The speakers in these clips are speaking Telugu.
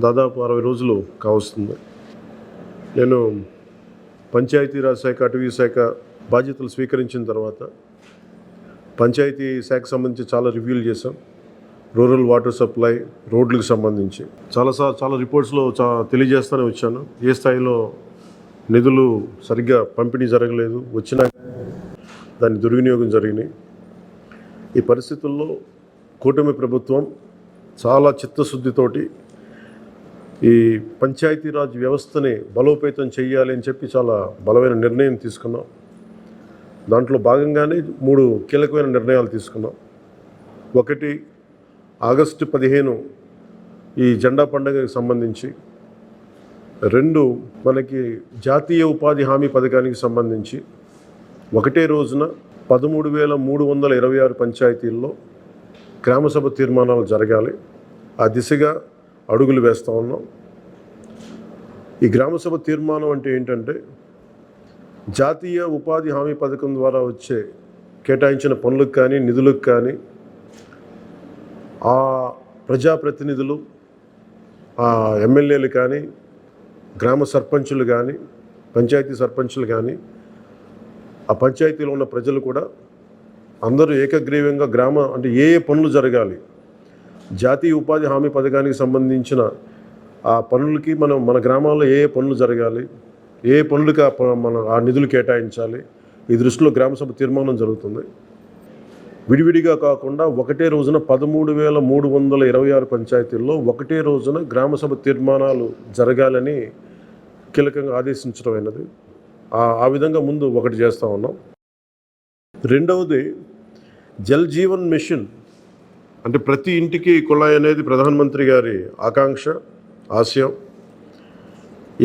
దాదాపు అరవై రోజులు కావస్తుంది. నేను పంచాయతీరాజ్ శాఖ అటవీ శాఖ బాధ్యతలు స్వీకరించిన తర్వాత పంచాయతీ శాఖకు సంబంధించి చాలా రివ్యూలు చేశాం. రూరల్ వాటర్ సప్లై రోడ్లకు సంబంధించి. చాలాసార్లు చాలా రిపోర్ట్స్లో చా తెలియజేస్తూనే వచ్చాను. ఏ స్థాయిలో నిధులు సరిగ్గా పంపిణీ జరగలేదు. వచ్చినా దాని దుర్వినియోగం జరిగినాయి. ఈ పరిస్థితుల్లో కూటమి ప్రభుత్వం చాలా చిత్తశుద్ధితోటి ఈ పంచాయతీరాజ్ వ్యవస్థని బలోపేతం చేయాలి అని చెప్పి చాలా బలమైన నిర్ణయం తీసుకున్నాం. దాంట్లో భాగంగానే మూడు కీలకమైన నిర్ణయాలు తీసుకున్నాం. ఒకటి ఆగస్టు పదిహేను ఈ జెండా పండుగకి సంబంధించి. రెండు మనకి జాతీయ ఉపాధి హామీ పథకానికి సంబంధించి. ఒకటే రోజున పదమూడు వేల మూడు వందల ఇరవై ఆరు పంచాయతీల్లో గ్రామసభ తీర్మానాలు జరగాలి. ఆ దిశగా అడుగులు వేస్తూ ఉన్నాం. ఈ గ్రామసభ తీర్మానం అంటే ఏంటంటే జాతీయ ఉపాధి హామీ పథకం ద్వారా వచ్చే కేటాయించిన పనులకు కానీ నిధులకు కానీ ఆ ప్రజాప్రతినిధులు ఆ ఎమ్మెల్యేలు కానీ గ్రామ సర్పంచులు కానీ పంచాయతీ సర్పంచులు కానీ ఆ పంచాయతీలో ఉన్న ప్రజలు కూడా అందరూ ఏకగ్రీవంగా గ్రామ అంటే ఏ ఏ పనులు జరగాలి జాతీయ ఉపాధి హామీ పథకానికి సంబంధించిన ఆ పనులకి మనం మన గ్రామాల్లో ఏ ఏ పనులు జరగాలి ఏ పనులకి ఆ మన ఆ నిధులు కేటాయించాలి ఈ దృష్టిలో గ్రామసభ తీర్మానం జరుగుతుంది. విడివిడిగా కాకుండా ఒకటే రోజున పదమూడు వేల మూడు వందల ఇరవై ఆరు పంచాయతీల్లో ఒకటే రోజున గ్రామసభ తీర్మానాలు జరగాలని కీలకంగా ఆదేశించడమైనది ఆ- ఆ విధంగా ముందు ఒకటి చేస్తూ ఉన్నాం. రెండవది జల్ జీవన్ మిషన్ అంటే ప్రతి ఇంటికి కుళాయి అనేది ప్రధానమంత్రి గారి ఆకాంక్ష ఆశయం.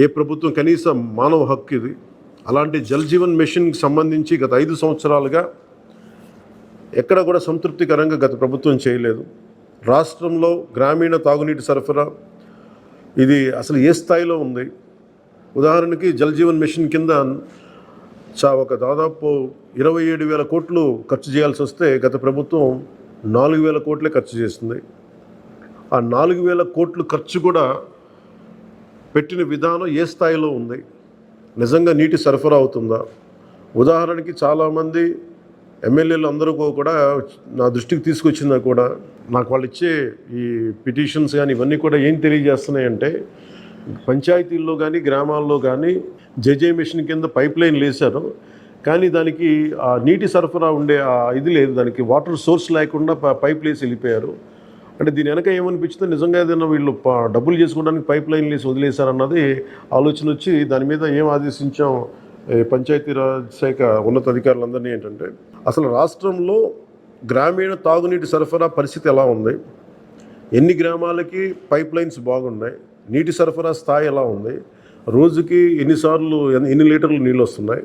ఏ ప్రభుత్వం కనీసం మానవ హక్కు ఇది. అలాంటి జల్ జీవన్ మిషన్కి సంబంధించి గత ఐదు సంవత్సరాలుగా ఎక్కడ కూడా సంతృప్తికరంగా గత ప్రభుత్వం చేయలేదు. రాష్ట్రంలో గ్రామీణ తాగునీటి సరఫరా ఇది అసలు ఏ స్థాయిలో ఉంది? ఉదాహరణకి జల్ జీవన్ మిషన్ కింద చా ఒక దాదాపు ఇరవై ఏడు వేల కోట్లు ఖర్చు చేయాల్సి వస్తే గత ప్రభుత్వం నాలుగు వేల కోట్లే ఖర్చు చేస్తుంది. ఆ నాలుగు వేల కోట్లు ఖర్చు కూడా పెట్టిన విధానం ఏ స్థాయిలో ఉంది? నిజంగా నీటి సరఫరా అవుతుందా? ఉదాహరణకి చాలామంది ఎమ్మెల్యేలు అందరూ కూడా నా దృష్టికి తీసుకొచ్చిందా కూడా నాకు వాళ్ళు ఇచ్చే ఈ పిటిషన్స్ కానీ ఇవన్నీ కూడా ఏం తెలియజేస్తున్నాయంటే పంచాయతీల్లో కానీ గ్రామాల్లో కానీ జేజే మిషన్ కింద పైప్ లైన్లు వేశారు కానీ దానికి ఆ నీటి సరఫరా ఉండే ఆ ఇది లేదు. దానికి వాటర్ సోర్స్ లేకుండా పైప్ లేసి వెళ్ళిపోయారు. అంటే దీని వెనక ఏమనిపించిందో నిజంగా ఏదైనా వీళ్ళు డబ్బులు చేసుకోవడానికి పైప్ లైన్ వేసి వదిలేశారన్నది ఆలోచన వచ్చి దాని మీద ఏం ఆదేశించాం ఈ పంచాయతీరాజ్ శాఖ ఉన్నతాధికారులందరినీ ఏంటంటే అసలు రాష్ట్రంలో గ్రామీణ తాగునీటి సరఫరా పరిస్థితి ఎలా ఉంది? ఎన్ని గ్రామాలకి పైప్ లైన్స్ బాగున్నాయి? నీటి సరఫరా స్థాయి ఎలా ఉంది? రోజుకి ఎన్నిసార్లు ఎన్ని లీటర్లు నీళ్ళు వస్తున్నాయి?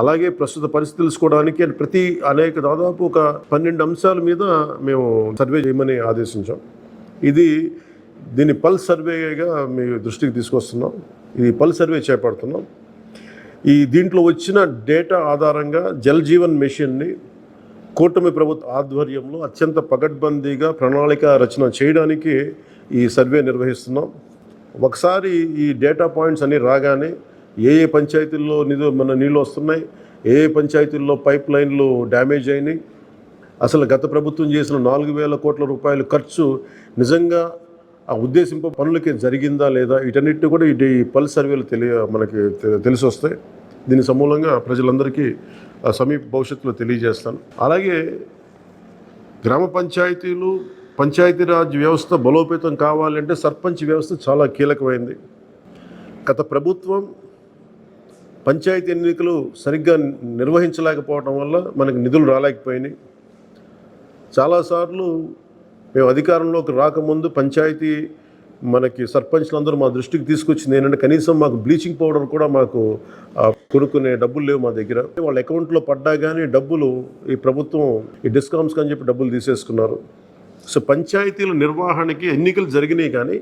అలాగే ప్రస్తుత పరిస్థితి తెలుసుకోవడానికి ప్రతి అనేక దాదాపు ఒక పన్నెండు అంశాల మీద మేము సర్వే చేయమని ఆదేశించాం. ఇది దీన్ని పల్స్ సర్వేగా మీ దృష్టికి తీసుకొస్తున్నాం. ఇది పల్స్ సర్వే చేపడుతున్నాం. ఈ దీంట్లో వచ్చిన డేటా ఆధారంగా జల్ జీవన్ మిషన్ని కూటమి ప్రభుత్వ ఆధ్వర్యంలో అత్యంత పకడ్బందీగా ప్రణాళిక రచన చేయడానికి ఈ సర్వే నిర్వహిస్తున్నాం. ఒకసారి ఈ డేటా పాయింట్స్ అన్నీ రాగానే ఏ ఏ పంచాయతీల్లో నిధు మన నీళ్ళు వస్తున్నాయి ఏ ఏ పంచాయతీల్లో పైప్ లైన్లు డ్యామేజ్ అయినాయి. అసలు గత ప్రభుత్వం చేసిన నాలుగు వేల కోట్ల రూపాయల ఖర్చు నిజంగా ఆ ఉద్దేశింప పనులకి జరిగిందా లేదా వీటన్నిటిని కూడా ఈ ఈ పల్స్ సర్వేలు తెలియ మనకి తె- తెలిసి వస్తాయి. దీని సమూలంగా ప్రజలందరికీ ఆ, సమీప భవిష్యత్తులో తెలియజేస్తాను. అలాగే గ్రామ పంచాయతీలు పంచాయతీరాజ్ వ్యవస్థ బలోపేతం కావాలంటే సర్పంచ్ వ్యవస్థ చాలా కీలకమైంది. గత ప్రభుత్వం పంచాయతీ ఎన్నికలు సరిగ్గా నిర్వహించలేకపోవడం వల్ల మనకి నిధులు రాలేకపోయినాయి. చాలాసార్లు మేము అధికారంలోకి రాకముందు పంచాయతీ మనకి సర్పంచ్లందరూ మా దృష్టికి తీసుకొచ్చింది ఏంటంటే కనీసం మాకు బ్లీచింగ్ పౌడర్ కూడా మాకు కొనుక్కునే డబ్బులు లేవు మా దగ్గర. వాళ్ళ అకౌంట్లో పడ్డా కానీ డబ్బులు ఈ ప్రభుత్వం ఈ డిస్కౌంట్స్ అని చెప్పి డబ్బులు తీసేసుకున్నారు. సో పంచాయతీల నిర్వహణకి ఎన్నికలు జరిగినాయి కానీ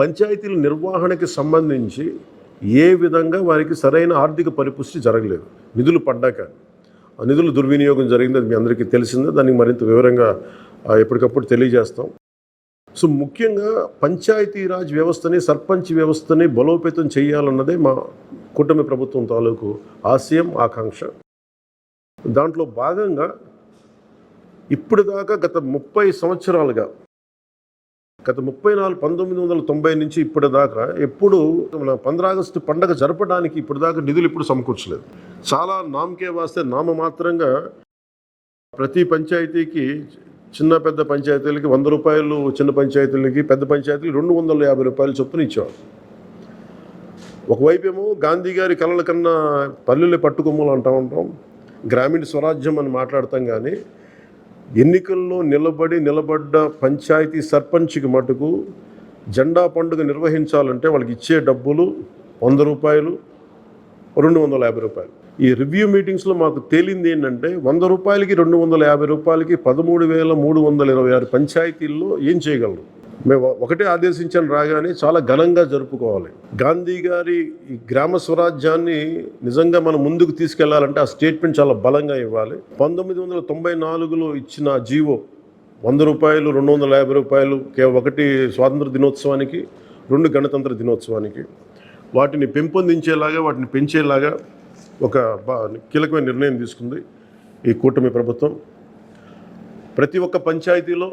పంచాయతీల నిర్వహణకి సంబంధించి ఏ విధంగా వారికి సరైన ఆర్థిక పరిపుష్టి జరగలేదు. నిధులు పడ్డాక. ఆ నిధుల దుర్వినియోగం జరిగింది అది మీ అందరికీ తెలిసిందే. దానికి మరింత వివరంగా ఎప్పటికప్పుడు తెలియజేస్తాం. సో ముఖ్యంగా పంచాయతీరాజ్ వ్యవస్థని సర్పంచ్ వ్యవస్థని బలోపేతం చేయాలన్నదే మా కూటమి ప్రభుత్వం తాలూకు ఆశయం ఆకాంక్ష. దాంట్లో భాగంగా ఇప్పుడు దాకా గత ముప్పై సంవత్సరాలుగా గత ముప్పై నాలుగు పంతొమ్మిది వందల తొంభై నుంచి ఇప్పటి దాకా ఎప్పుడు మన ఆగస్టు పండగ జరపడానికి ఇప్పటిదాకా దాకా నిధులు ఇప్పుడు సమకూర్చలేదు. చాలా నామకే వాస్తే నామమాత్రంగా ప్రతి పంచాయతీకి చిన్న పెద్ద పంచాయతీలకి వంద రూపాయలు చిన్న పంచాయతీలకి పెద్ద పంచాయతీలు రెండు వందల యాభై రూపాయలు చొప్పున ఇచ్చేవారు. ఒకవైపేమో ఏమో గాంధీ గారి కళల కన్నా పల్లెలు పట్టుకొమ్మలు అంటూ ఉంటాం గ్రామీణ స్వరాజ్యం అని మాట్లాడతాం కానీ ఎన్నికల్లో నిలబడి నిలబడ్డ పంచాయతీ సర్పంచ్కి మటుకు జెండా పండుగ నిర్వహించాలంటే వాళ్ళకి ఇచ్చే డబ్బులు వంద రూపాయలు రెండు వందల యాభై రూపాయలు. ఈ రివ్యూ మీటింగ్స్లో మాకు తేలింది ఏంటంటే వంద రూపాయలకి రెండు వందల యాభై రూపాయలకి పదమూడు వేల మూడు వందల ఇరవై ఆరు పంచాయతీల్లో ఏం చేయగలరు? మేము ఒకటే ఆదేశించాను రాగానే చాలా ఘనంగా జరుపుకోవాలి. గాంధీ గారి ఈ గ్రామ స్వరాజ్యాన్ని నిజంగా మనం ముందుకు తీసుకెళ్ళాలంటే ఆ స్టేట్మెంట్ చాలా బలంగా ఇవ్వాలి. పంతొమ్మిది వందల తొంభై నాలుగులో ఇచ్చిన జీవో వంద రూపాయలు రెండు వందల యాభై రూపాయలు కే- ఒకటి స్వాతంత్ర దినోత్సవానికి రెండు గణతంత్ర దినోత్సవానికి. వాటిని పెంపొందించేలాగా వాటిని పెంచేలాగా ఒక బా కీలకమైన నిర్ణయం తీసుకుంది ఈ కూటమి ప్రభుత్వం. ప్రతి ఒక్క పంచాయతీలో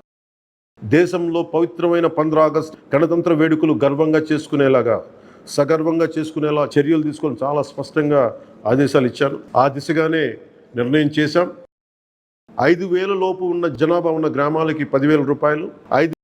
దేశంలో పవిత్రమైన పంద్ర ఆగస్ట్ గణతంత్ర వేడుకలు గర్వంగా చేసుకునేలాగా సగర్వంగా చేసుకునేలా చర్యలు తీసుకొని చాలా స్పష్టంగా ఆదేశాలు ఇచ్చాను ఆ దిశగానే నిర్ణయం చేశాం. ఐదు వేల లోపు ఉన్న జనాభా ఉన్న గ్రామాలకి పదివేల రూపాయలు ఐదు